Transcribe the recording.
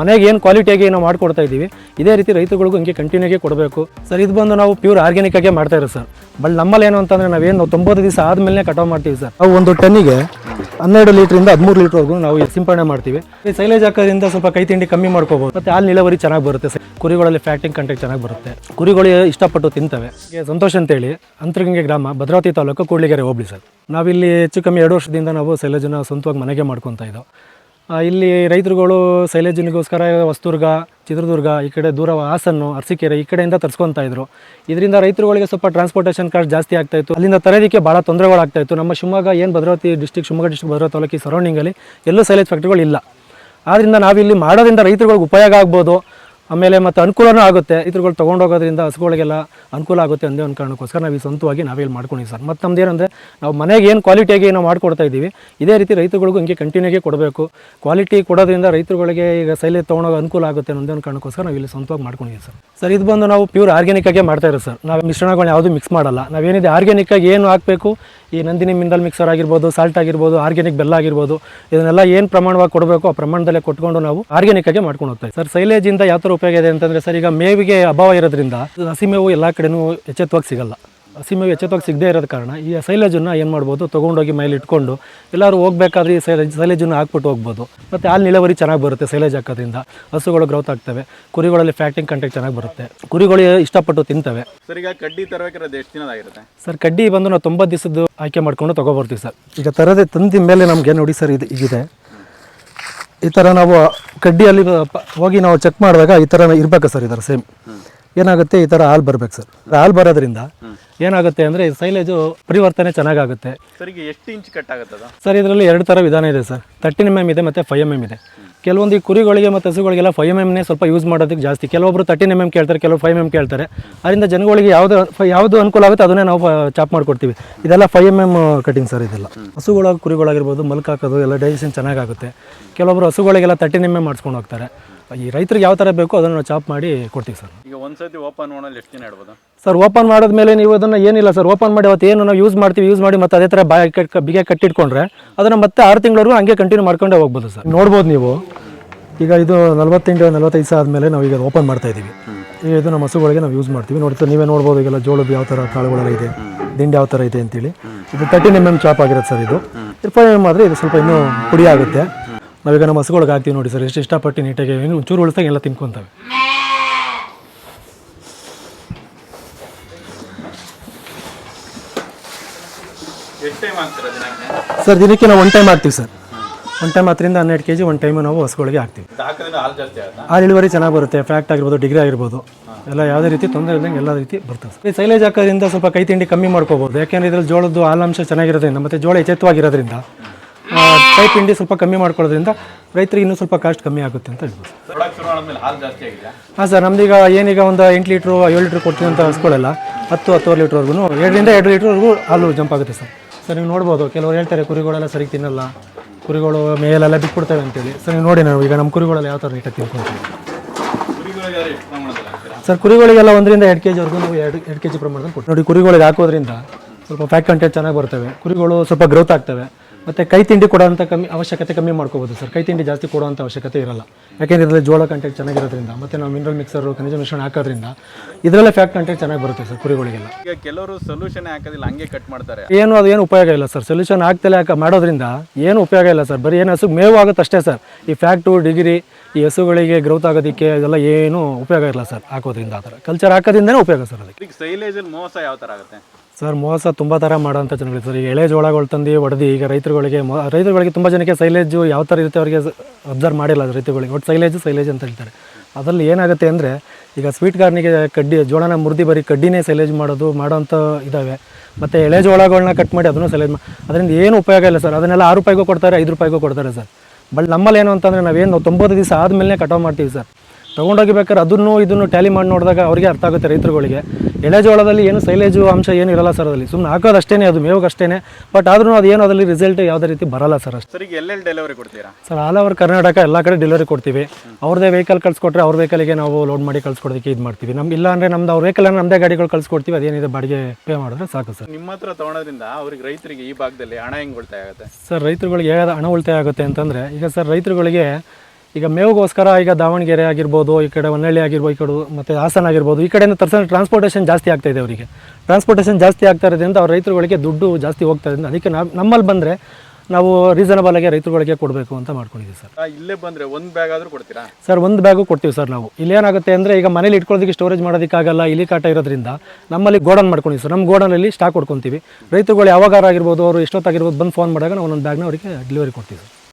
ಮನೆಗೆ ಏನು ಕ್ವಾಲಿಟಿಯಾಗಿ ನಾವು ಮಾಡಿಕೊಡ್ತಾ ಇದ್ದೀವಿ, ಇದೇ ರೀತಿ ರೈತರುಗಳಿಗೂ ಹಿಂಗೆ ಕಂಟಿನ್ಯೂಗೆ ಕೊಡಬೇಕು. ಸರ್, ಇದು ಬಂದು ನಾವು ಪ್ಯೂರ್ ಆಗೇ ಮಾಡ್ತಾ ಇರೋದು ಸರ್. ಬಟ್ ನಮ್ಮಲ್ಲಿ ಏನು ಅಂತಂದ್ರೆ ನಾವೇನು ತೊಂಬತ್ತು ದಿವಸ ಆದಮೇಲೆ ಕಟಾವು ಮಾಡ್ತೀವಿ ಸರ್. ನಾವು ಒಂದು ಟನ್ನಿಗೆ ಹನ್ನೆರಡು ಲೀಟ್ರಿಂದ ಹದಿಮೂರು ಲೀಟ್ರ್ವರೆಗೂ ನಾವು ಸಿಂಪರಣೆ ಮಾಡ್ತೀವಿ. ಸೈಲೇಜ್ ಹಾಕೋದ್ರಿಂದ ಸ್ವಲ್ಪ ಕೈ ತಿಂಡಿ ಕಮ್ಮಿ ಮಾಡ್ಕೋಬಹುದು ಮತ್ತೆ ಹಾಲು ಇಳುವರಿ ಚೆನ್ನಾಗಿ ಬರುತ್ತೆ ಸರ್. ಕುರಿಗಳಲ್ಲಿ ಫ್ಯಾಟಿಂಗ್ ಕಂಟೆಂಟ್ ಚೆನ್ನಾಗಿ ಬರುತ್ತೆ. ಕುರಿಗಳು ಇಷ್ಟಪಟ್ಟು ತಿಂತವೆ. ಸಂತೋಷ ಅಂತೇಳಿ, ಅಂತರಗಂಗೆ ಗ್ರಾಮ, ಭದ್ರಾವತಿ ತಾಲೂಕು ಕೂಡ್ಲಿಗೆರೆ ಹೋಗ್ಲಿ ಸರ್. ನಾವಿಲ್ಲಿ ಹೆಚ್ಚು ಕಮ್ಮಿ ಎರಡು ವರ್ಷದಿಂದ ನಾವು ಸೈಲೇಜನ್ನು ಸ್ವಂತವಾಗಿ ಮನೆಗೆ ಮಾಡ್ಕೊತಾ ಇದ್ದೋ. ಇಲ್ಲಿ ರೈತರುಗಳು ಸೈಲೇಜಿನಿಗೋಸ್ಕರ ಹೊಸದುರ್ಗ, ಚಿತ್ರದುರ್ಗ, ಈ ಕಡೆ ದೂರ ಹಾಸನ್ನು, ಅರಸೀಕೆರೆ ಈ ಕಡೆಯಿಂದ ತರಿಸ್ಕೊತಾ ಇದ್ರು. ಇದರಿಂದ ರೈತರುಗಳಿಗೆ ಸ್ವಲ್ಪ ಟ್ರಾನ್ಸ್ಪೋರ್ಟೇಷನ್ ಕಾಸ್ಟ್ ಜಾಸ್ತಿ ಆಗ್ತಾ ಇತ್ತು. ಅಲ್ಲಿಂದ ತರೋದಕ್ಕೆ ಭಾಳ ತೊಂದರೆಗಳಾಗ್ತಾ ಇತ್ತು. ನಮ್ಮ ಶಿವಮೊಗ್ಗ ಏನು ಭದ್ರಾವತಿ ಡಿಸ್ಟಿಕ್ ಶಿವಮೊಗ್ಗ ಡಿಸ್ಟಿಕ್ ಭದ್ರಾವತಿ ತಾಲೂಕಿ ಸರೌಂಡಿಂಗಲ್ಲಿ ಎಲ್ಲೂ ಸೈಲೇಜ್ ಫ್ಯಾಕ್ಟ್ರಿಗಳು ಇಲ್ಲ ಆದ್ದರಿಂದ ನಾವಿಲ್ಲಿ ಮಾಡೋದ್ರಿಂದ ರೈತರುಗಳಿಗೆ ಉಪಯೋಗ ಆಗ್ಬೋದು. ಆಮೇಲೆ ಮತ್ತು ಅನುಕೂಲನೂ ಆಗುತ್ತೆ. ಇದ್ರಗಳು ತೊಗೊಂಡೋಗೋದ್ರಿಂದ ಹಸುಗಳಿಗೆಲ್ಲ ಅನುಕೂಲ ಆಗುತ್ತೆ ಅಂದೇ ಒಂದು ಕಾರಣಕ್ಕೋಸ್ಕರ ನಾವು ಈ ಸ್ವಂತವಾಗಿ ನಾವೇ ಇಲ್ಲಿ ಮಾಡ್ಕೊಂಡಿದ್ದೀವಿ ಸರ್. ಮತ್ತು ನಮ್ದು ಏನಂದರೆ ನಾವು ಮನೆಗೆ ಏನು ಕ್ವಾಲಿಟಿಯಾಗಿ ನಾವು ಮಾಡ್ಕೊಡ್ತಾ ಇದ್ದೀವಿ, ಇದೇ ರೀತಿ ರೈತರುಗಳಿಗೂ ಹಿಂಗೆ ಕಂಟಿನ್ಯೂಗೆ ಕೊಡಬೇಕು. ಕ್ವಾಲಿಟಿ ಕೊಡೋದ್ರಿಂದ ರೈತರುಗಳಿಗೆ ಈಗ ಸೈಲೆ ತೊಗೊಂಡೋಗೋ ಅನುಕೂಲ ಆಗುತ್ತೆ ಅಂದೇ ಒಂದು ಕಾರಣಕ್ಕೋಸ್ಕರ ನಾವು ಇಲ್ಲಿ ಸ್ವಂತವಾಗಿ ಮಾಡ್ಕೊಂಡಿದ್ದೀವಿ ಸರ್. ಸರ್, ಇದು ಬಂದು ನಾವು ಪ್ಯೂರ್ ಆರ್ಗ್ಯಾನಿಕ್ಕಾಗೆ ಮಾಡ್ತಾ ಇರೋದು ಸರ್. ನಾವು ಮಿಶ್ರಣಗಳು ಯಾವುದೂ ಮಿಕ್ಸ್ ಮಾಡಲ್ಲ. ನಾವೇನಿದೆ ಆರ್ಗ್ಯಾನಿಕ್ ಆಗಿ ಏನು ಹಾಕಬೇಕು ಈ ನಂದಿನಿ ಮಿನರಲ್ ಮಿಕ್ಸರ್ ಆಗಿರ್ಬೋದು ಸಾಲ್ಟ್ ಆಗಿರ್ಬೋದು ಆರ್ಗ್ಯಾನಿಕ್ ಬೆಲ್ಲ ಆಗಿರ್ಬೋದು, ಇದನ್ನೆಲ್ಲ ಏನು ಪ್ರಮಾಣವಾಗಿ ಕೊಡಬೇಕು ಆ ಪ್ರಮಾಣದಲ್ಲೇ ಕೊಟ್ಕೊಂಡು ನಾವು ಆರ್ಗ್ಯಾನಿಕ್ ಆಗಿ ಮಾಡ್ಕೊಂಡು ಹೋಗ್ತೇವೆ ಸರ್ ಸೈಲೇಜಿಂದ ಯಾವ ಥರ ಉಪಯೋಗ ಇದೆ ಅಂತಂದರೆ ಸರ್, ಈಗ ಮೇವಿಗೆ ಅಭಾವ ಇರೋದ್ರಿಂದ ಹಸಿ ಮೇವು ಎಲ್ಲ ಕಡೆನೂ ಎಚ್ಚೆತ್ತವಾಗಿ ಸಿಗಲ್ಲ. ಹಸಿ ಮೇವು ಎಚ್ಚೆತ್ತವಾಗಿ ಸಿಗದೇ ಇರೋದ ಕಾರಣ ಈ ಸೈಲೇಜನ್ನು ಏನು ಮಾಡ್ಬೋದು? ತೊಗೊಂಡೋಗಿ ಮೇಲೆ ಇಟ್ಕೊಂಡು ಎಲ್ಲರೂ ಹೋಗಬೇಕಾದ್ರೆ ಈ ಸೈಲೇಜ್ ಸೈಲೇಜನ್ನು ಹಾಕ್ಬಿಟ್ಟು ಹೋಗ್ಬೋದು. ಮತ್ತು ಹಾಲು ನಿಲವರಿ ಚೆನ್ನಾಗಿ ಬರುತ್ತೆ ಸೈಲೇಜ್ ಹಾಕೋದ್ರಿಂದ. ಹಸುಗಳು ಗ್ರೋತ್ ಆಗ್ತವೆ. ಕುರಿಗಳಲ್ಲಿ ಫ್ಯಾಟಿಂಗ್ ಕಂಟೆಂಟ್ ಚೆನ್ನಾಗಿ ಬರುತ್ತೆ. ಕುರಿಗಳು ಇಷ್ಟಪಟ್ಟು ತಿಂತವೆ. ಸರ್ ಈಗ ಕಡ್ಡಿ ತರಬೇಕಾದ್ರೆ ಎಷ್ಟು ದಿನದಾಗಿರುತ್ತೆ ಸರ್ ಕಡ್ಡಿ ಬಂದು ನಾವು ತೊಂಬತ್ತು ದಿವಸದ್ದು ಆಯ್ಕೆ ಮಾಡ್ಕೊಂಡು ತೊಗೊಬರ್ತೀವಿ ಸರ್. ಈಗ ತರದೇ ತಂದಿದ ಮೇಲೆ ನಮಗೆ ನೋಡಿ ಸರ್ ಇದು ಇದೆ ಈ ಥರ ನಾವು ಕಡ್ಡಿಯಲ್ಲಿ ಹೋಗಿ ನಾವು ಚೆಕ್ ಮಾಡಿದಾಗ ಈ ಥರ ಇರಬೇಕು ಸರ್ ಇದರ ಸೇಮ್ ಏನಾಗುತ್ತೆ ಈ ಥರ ಹಾಲು ಬರ್ಬೇಕು ಸರ್. ಹಾಲು ಬರೋದ್ರಿಂದ ಏನಾಗುತ್ತೆ ಅಂದರೆ ಸೈಲೇಜು ಪರಿವರ್ತನೆ ಚೆನ್ನಾಗಾಗುತ್ತೆ. ಸರಿಗೆ ಎಷ್ಟು ಇಂಚ್ ಕಟ್ ಆಗುತ್ತೆ ಸರ್ ಇದರಲ್ಲಿ ಎರಡು ಥರ ವಿಧಾನ ಇದೆ ಸರ್. ತರ್ಟಿನ್ ಎಂ ಎಂ ಇದೆ ಮತ್ತು ಫೈವ್ ಎಂ ಎಂ ಇದೆ. ಕೆಲವೊಂದು ಈ ಕುರಿಗಳಿಗೆ ಮತ್ತು ಹಸುಗಳಿಗೆಲ್ಲ ಫೈವ್ ಎಂ ಎಮ್ನೇ ಸ್ವಲ್ಪ ಯೂಸ್ ಮಾಡೋದಕ್ಕೆ ಜಾಸ್ತಿ. ಕೆಲವೊಬ್ಬರು ತರ್ಟಿನ್ ಎಂ ಎಂ ಕೇಳ್ತಾರೆ ಕೆಲವು ಫೈವ್ ಎಂ ಕೇಳ್ತಾರೆ. ಅದರಿಂದ ಜನಗಳಿಗೆ ಯಾವುದು ಯಾವುದು ಅನುಕೂಲ ಆಗುತ್ತೆ ಅದನ್ನೇ ನಾವು ಚಾಪ್ ಮಾಡಿಕೊಡ್ತೀವಿ. ಇದೆಲ್ಲ five M M cutting sir ಇದೆಲ್ಲ. ಹಸುಗಳ ಕುರಿಗಳಾಗಿರ್ಬೋದು ಮಲ್ಕಾಕೋದು ಎಲ್ಲ ಡೈಜೆಷನ್ ಚೆನ್ನಾಗಾಗುತ್ತೆ. ಕೆಲವೊಬ್ಬರು ಹಸುಗಳಿಗೆಲ್ಲ ತರ್ಟಿನ್ ಎಂ ಎಂ ಮಾಡಿಸ್ಕೊಂಡು ಹೋಗ್ತಾರೆ. ಈ ರೈತರಿಗೆ ಯಾವ ಥರ ಬೇಕೋ ಅದನ್ನು ನಾವು ಚಾಪ್ ಮಾಡಿ ಕೊಡ್ತೀವಿ ಸರ್. ಈಗ ಒಂದ್ಸತಿ ಓಪನ್ ಮಾಡೋಲ್ಲಿ ಎಷ್ಟು ದಿನ ಇಡ್ಬೋದು? ಸರ್ ಓಪನ್ ಮಾಡಿದ್ಮೇಲೆ ನೀವು ಅದನ್ನು ಏನಿಲ್ಲ ಸರ್ ಓಪನ್ ಮಾಡಿ ಅವತ್ತು ಏನು ನಾವು ಯೂಸ್ ಮಾಡ್ತೀವಿ ಯೂಸ್ ಮಾಡಿ ಮತ್ತೆ ಅದೇ ಥರ ಬಾಯ್ ಕಟ್ ಬಿಗೆ ಕಟ್ಟಿಟ್ಕೊಂಡ್ರೆ ಅದನ್ನು ಮತ್ತೆ ಆರು ತಿಂಗಳವರೆಗೂ ಹಂಗೆ ಕಂಟಿನ್ಯೂ ಮಾಡ್ಕೊಂಡೇ ಹೋಗ್ಬೋದು ಸರ್. ನೋಡ್ಬೋದು ನೀವು. ಈಗ ಇದು ನಲವತ್ತೆಂಟು ನಲವತ್ತೈದು ಸಾವಿರ ಆದಮೇಲೆ ನಾವು ಈಗ ಓಪನ್ ಮಾಡ್ತಾ ಇದ್ದೀವಿ. ಈಗ ಇದು ನಮ್ಮ ಹಸುಗಳಿಗೆ ನಾವು ಯೂಸ್ ಮಾಡ್ತೀವಿ. ನೋಡ್ತಾ ನೀವೇ ನೋಡ್ಬೋದು ಈಗೆಲ್ಲ ಜೋಳದ ಯಾವ ಥರ ಕಾಳುಗಳೆಲ್ಲ ಇದೆ ದಿಂಡಿ ಯಾವ ಥರ ಇದೆ ಅಂತೇಳಿ. ಇದು ತರ್ಟಿನ್ ಎಂ ಎಂ ಚಾಪ್ ಆಗಿರುತ್ತೆ ಸರ್ ಇದು. ಫೈವ್ ಎಂ ಆದರೆ ಇದು ಸ್ವಲ್ಪ ಇನ್ನೂ ಪುಡಿ ಆಗುತ್ತೆ. ನಾವೀಗ ನಮ್ಮ ಹಸುಗಳಿಗೆ ಹಾಕ್ತೀವಿ ನೋಡಿ ಸರ್ ಎಷ್ಟು ಇಷ್ಟಪಟ್ಟು ನೀಟಾಗಿ ಏನು ಚೂರು ಉಳಿಸ್ದಾಗ ಎಲ್ಲ ತಿನ್ಕೊತಾವೆ. ಸರ್ ದಿನಕ್ಕೆ ನಾವು ಒನ್ ಟೈಮ್ ಹಾಕ್ತೀವಿ ಸರ್. ಒನ್ ಟೈಮ್ ಹತ್ತರಿಂದ ಹನ್ನೆರಡು ಕೆ ಜಿ ಒನ್ ಟೈಮು ನಾವು ಹಸುಗಳಿಗೆ ಹಾಕ್ತೀವಿ. ಹಾಲು ಇಳುವರಿ ಚೆನ್ನಾಗಿ ಬರುತ್ತೆ ಫ್ಯಾಕ್ಟ್ ಆಗಿರ್ಬೋದು ಡಿಗ್ರಿ ಆಗಿರ್ಬೋದು. ಎಲ್ಲ ಯಾವುದೇ ರೀತಿ ತೊಂದರೆ ಇಲ್ಲದಂಗೆ ಎಲ್ಲ ರೀತಿ ಬರ್ತದೆ ಸರ್. ಸೈಲೇಜ್ ಹಾಕೋದ್ರಿಂದ ಸ್ವಲ್ಪ ಕೈ ತಿಂಡಿ ಕಮ್ಮಿ ಮಾಡ್ಕೋಬೋದು. ಯಾಕೆಂದರೆ ಇದ್ರಲ್ಲಿ ಜೋಳದ್ದು ಹಾಲಾಂಶ ಚೆನ್ನಾಗಿರೋದ್ರಿಂದ ಮತ್ತು ಜೋಳ ಎಚ್ಚೆತ್ತವಾಗಿರೋದ್ರಿಂದ ಆ, ಇಂಡಿ ಸ್ವಲ್ಪ ಕಮ್ಮಿ ಮಾಡ್ಕೊಳ್ಳೋದ್ರಿಂದ ರೈತರಿಗೆ ಇನ್ನೂ ಸ್ವಲ್ಪ ಕಾಸ್ಟ್ ಕಮ್ಮಿ ಆಗುತ್ತೆ ಅಂತ ಹೇಳ್ಬೋದು. ಹಾಂ ಸರ್ ನಮ್ದೀಗ ಏನೀಗ ಒಂದು ಎಂಟು ಲೀಟ್ರು ಏಳು ಲೀಟ್ರ್ ಕೊಡ್ತೀವಿ ಅಂತ ಅನ್ಸ್ಕೊಳ್ಳಲ್ಲ. ಹತ್ತು ಹತ್ತುವರೆ ಲೀಟ್ರ್ವರೆಗೂ ಎರಡರಿಂದ ಎರಡು ಲೀಟ್ರ್ವರೆಗೂ ಹಾಲು ಜಂಪ್ ಆಗುತ್ತೆ ಸರ್. ಸರ್ ನೀವು ನೋಡ್ಬೋದು ಕೆಲವರು ಹೇಳ್ತಾರೆ ಕುರಿಗಳೆಲ್ಲ ಸರಿ ತಿನ್ನಲ್ಲ. ಕುರಿಗಳು ಮೇಲೆಲ್ಲ ಬಿಟ್ಬಿಡ್ತವೆ ಅಂತೇಳಿ. ಸರ್ ನೀವು ನೋಡಿ ನಾವು ಈಗ ನಮ್ಮ ಕುರಿಗಳೆಲ್ಲ ಯಾವ ಥರ ಎಷ್ಟು ಪ್ರಮಾಣದಲ್ಲಿ ಸರ್ ಕುರಿಗಳಿಗೆಲ್ಲ ಒಂದರಿಂದ ಎರಡು ಕೆ ಜಿವರೆಗೂ ನಾವು ಎರಡು ಎರಡು ಕೆ ಜಿ ಪ್ರಮಾಣದಲ್ಲಿ ಕೊಟ್ಟು ನೋಡಿ ಕುರಿಗಳಿಗೆ ಹಾಕೋದ್ರಿಂದ ಸ್ವಲ್ಪ ಫ್ಯಾಟ್ ಕಂಟೆಂಟ್ ಚೆನ್ನಾಗಿ ಬರ್ತವೆ. ಕುರಿಗಳು ಸ್ವಲ್ಪ ಗ್ರೋತ್ ಆಗ್ತವೆ. ಮತ್ತು ಕೈ ತಿಂಡಿ ಕೊಡೋಂಥ ಕಮ್ಮಿ ಅವಶ್ಯಕತೆ ಕಮ್ಮಿ ಮಾಡ್ಕೋಬೋದು ಸರ್. ಕೈ ತಿಂಡಿ ಜಾಸ್ತಿ ಕೊಡುವಂಥ ಅವಶ್ಯಕತೆ ಇರಲ್ಲ. ಯಾಕೆಂದರೆ ಇದರಲ್ಲಿ ಜೋಳ ಕಂಟೆಂಟ್ ಚೆನ್ನಾಗಿರೋದ್ರಿಂದ ಮತ್ತು ನಾವು ಮಿನರಲ್ ಮಿಕ್ಸರು ಖನಿಜ ಮಿಶ್ರಣ ಹಾಕೋದ್ರಿಂದ ಇದರಲ್ಲೇ ಫ್ಯಾಟ್ ಕಂಟೆಂಟ್ ಚೆನ್ನಾಗಿ ಬರುತ್ತೆ ಸರ್ ಕುರಿಗಳಿಗೆಲ್ಲ. ಈಗ ಕೆಲವರು ಸೊಲ್ಯೂಷನ್ ಹಾಕೋದಿಲ್ಲ ಹಂಗೆ ಕಟ್ ಮಾಡ್ತಾರೆ. ಏನು ಅದು ಏನು ಉಪಯೋಗ ಇಲ್ಲ ಸರ್. ಸೊಲ್ಯೂಷನ್ ಹಾಕ್ತಲೇ ಹಾಕ ಮಾಡೋದ್ರಿಂದ ಏನು ಉಪಯೋಗ ಇಲ್ಲ ಸರ್. ಬರೀ ಏನು ಹಸು ಮೇವು ಆಗುತ್ತೆ ಅಷ್ಟೇ ಸರ್. ಈ ಫ್ಯಾಕ್ಟು ಡಿಗ್ರಿ ಈ ಹಸುಗಳಿಗೆ ಗ್ರೋತ್ ಆಗೋದಕ್ಕೆ ಇದೆಲ್ಲ ಏನು ಉಪಯೋಗ ಇಲ್ಲ ಸರ್ ಹಾಕೋದ್ರಿಂದ ಆ ಥರ. ಕಲ್ಚರ್ ಹಾಕೋದ್ರಿಂದನೇ ಉಪಯೋಗ ಸರ್ ಅದಕ್ಕೆ. ಸೈಲೇಜಲ್ಲಿ ಮೋಸ ಯಾವ ಥರ ಆಗುತ್ತೆ? ಸರ್, ಮೋಸ ತುಂಬ ಥರ ಮಾಡೋಂಥ ಜನಗಳು ಸರ್. ಈಗ ಎಳೆ ಜೋಳಗಳು ತಂದು ಹೊಡೆದು ಈಗ ರೈತರುಗಳಿಗೆ ಮೊ ರೈತರುಗಳಿಗೆ ತುಂಬ ಜನಕ್ಕೆ ಸೈಲೇಜು ಯಾವ ಥರ ಇರುತ್ತೆ ಅವರಿಗೆ ಅಬ್ಸರ್ವ್ ಮಾಡಿಲ್ಲ ರೈತರುಗಳಿಗೆ. ಒಟ್ಟು ಸೈಲೇಜು ಸೈಲೇಜ್ ಅಂತ ಹೇಳ್ತಾರೆ. ಅದರಲ್ಲಿ ಏನಾಗುತ್ತೆ ಅಂದರೆ, ಈಗ ಸ್ವೀಟ್ ಕಾರ್ನಿಗೆ ಕಡ್ಡಿ, ಜೋಳನ ಮುರಿದು ಬರೀ ಕಡ್ಡಿನೇ ಸೈಲೇಜ್ ಮಾಡೋದು ಮಾಡೋಂಥ ಇದ್ದಾವೆ ಮತ್ತು ಎಳೆ ಜೋಳಗಳನ್ನ ಕಟ್ ಮಾಡಿ ಅದನ್ನು ಸೈಲೇಜ್ ಮಾ ಅದರಿಂದ ಏನು ಉಪಯೋಗ ಇಲ್ಲ ಸರ್. ಅದನ್ನೆಲ್ಲ ಆರು ರೂಪಾಯಿಗೂ ಕೊಡ್ತಾರೆ, ಐದು ರೂಪಾಯಿಗೂ ಕೊಡ್ತಾರೆ ಸರ್. ಬಟ್ ನಮ್ಮಲ್ಲಿ ಏನು ಅಂತಂದರೆ ನಾವೇನು ತೊಂಬತ್ತು ದಿವಸ ಆದಮೇಲೆ ಕಟಾವು ಮಾಡ್ತೀವಿ ಸರ್. ತೊಗೊಂಡೋಗಿ ಬೇಕಾದ್ರೆ ಅದನ್ನು ಇದನ್ನು ಟ್ಯಾಲಿ ಮಾಡಿ ನೋಡಿದಾಗ ಅವರಿಗೆ ಅರ್ಥ ಆಗುತ್ತೆ ರೈತರುಗಳಿಗೆ. ಎಳೆ ಜೋಳದಲ್ಲಿ ಏನು ಸೈಲೇಜು ಅಂಶ ಏನು ಇರಲ್ಲ ಸರ್ ಅದರಲ್ಲಿ. ಸುಮ್ಮನೆ ಹಾಕೋದು ಅಷ್ಟೇ ಅದು ಮೇವಿಗೆ ಅಷ್ಟೇ ಬಟ್ ಆದ್ರೂ ಅದು ಏನು ಅದರಲ್ಲಿ ರಿಸಲ್ಟ್ ಯಾವುದೇ ರೀತಿ ಬರಲ್ಲ ಸರ್ ಅಷ್ಟೇ. ಎಲ್ಲೆಲ್ಲಿ ಡೆಲಿವರಿ ಕೊಡ್ತೀರಾ? ಸರ್ ಆಲ್ ಓವರ್ ಕರ್ನಾಟಕ ಎಲ್ಲ ಕಡೆ ಡೆಲಿವರಿ ಕೊಡ್ತೀವಿ. ಅವ್ರದೇ ವೆಹಿಕಲ್ ಕಳ್ಸಿಕೊಟ್ರೆ ಅವ್ರ ವೆಹಿಕಲ್ಗೆ ನಾವು ಲೋಡ್ ಮಾಡಿ ಕಳ್ಸ್ಕೊಡೋದಕ್ಕೆ ಇದು ಮಾಡ್ತೀವಿ. ನಮ್ಗೆ ಇಲ್ಲ ಅಂದರೆ ನಮ್ದು ಅವ್ರ ವೆಹಿಕಲ್ ನಮ್ಮದೇ ಗಾಡಿಗಳು ಕಳ್ಸಿಕೊಡ್ತೀವಿ. ಅದೇನಿದೆ ಬಾಡಿಗೆ ಪೇ ಮಾಡಿದ್ರೆ ಸಾಕು ಸರ್. ನಿಮ್ಮ ಹತ್ರ ತಗೊಳೋದ್ರಿಂದ ಅವ್ರಿಗೆ ರೈತರಿಗೆ ಈ ಭಾಗದಲ್ಲಿ ಹಣ ಹೆಂಗೆ ಉಳಿತಾಯ ಆಗುತ್ತೆ? ಸರ್ ರೈತರುಗಳಿಗೆ ಹಣ ಉಳಿತಾಯ ಆಗುತ್ತೆ ಅಂತಂದರೆ ಈಗ ಸರ್ ರೈತರುಗಳಿಗೆ ಈಗ ಮೇವಿಗೋಸ್ಕರ ಈಗ ದಾವಣಗೆರೆ ಆಗಿರ್ಬೋದು ಈ ಕಡೆ ಹೊನ್ನಳ್ಳಿ ಆಗಿರ್ಬೋದು ಈ ಕಡೆ ಮತ್ತು ಹಾಸನ ಆಗಿರ್ಬೋದು ಈ ಕಡೆಯಿಂದ ತರ್ಸ ಟ್ರಾನ್ಸ್ಪೋರ್ಟೇಷನ್ ಜಾಸ್ತಿ ಆಗ್ತಾ ಇದೆ ಅವರಿಗೆ. ಟ್ರಾನ್ಸ್ಪೋರ್ಟೇಷನ್ ಜಾಸ್ತಿ ಆಗ್ತಾ ಇರೋದ್ರಿಂದ ಅವ್ರ ರೈತರುಗಳಿಗೆ ದುಡ್ಡು ಜಾಸ್ತಿ ಹೋಗ್ತಾ ಇದ್ದಿಂದ ಅದಕ್ಕೆ ನಾವು ನಮ್ಮಲ್ಲಿ ಬಂದರೆ ನಾವು ರೀಸನಬಲ್ ಆಗಿ ರೈತರುಗಳಿಗೆ ಕೊಡಬೇಕು ಅಂತ ಮಾಡ್ಕೊಂಡಿದ್ದೀವಿ ಸರ್. ಇಲ್ಲೇ ಬಂದರೆ ಒಂದು ಬ್ಯಾಗ್ ಆದರೂ ಕೊಡ್ತೀರಾ? ಸರ್ ಒಂದು ಬ್ಯಾಗು ಕೊಡ್ತೀವಿ ಸರ್ ನಾವು. ಇಲ್ಲೇನಾಗುತ್ತೆ ಅಂದರೆ ಈಗ ಮನೇಲಿ ಇಟ್ಕೊಳ್ಳೋದಕ್ಕೆ ಸ್ಟೋರೇಜ್ ಮಾಡೋದಕ್ಕಾಗಲ್ಲ ಇಲಿ ಕಾಟ ಇರೋದ್ರಿಂದ ನಮ್ಮಲ್ಲಿ ಗೋಡನ್ ಮಾಡ್ಕೊಂಡಿವಿ ಸರ್. ನಮ್ಮ ಗೋಡನಲ್ಲಿ ಸ್ಟಾಕ್ ಕೊಡ್ಕೊತೀವಿ ರೈತರುಗಳು ಯಾವಾಗಾರ ಆಗಿರ್ಬೋದು ಅವರು ಎಷ್ಟೊತ್ತಾಗಿರ್ಬೋದು ಬಂದು ಫೋನ್ ಮಾಡಿದಾಗ ನಾವು ಒಂದೊಂದು ಬ್ಯಾಗ್ನ ಅವರಿಗೆ ಡೆಲಿವರಿ ಕೊಡ್ತೀವಿ ಸರ್.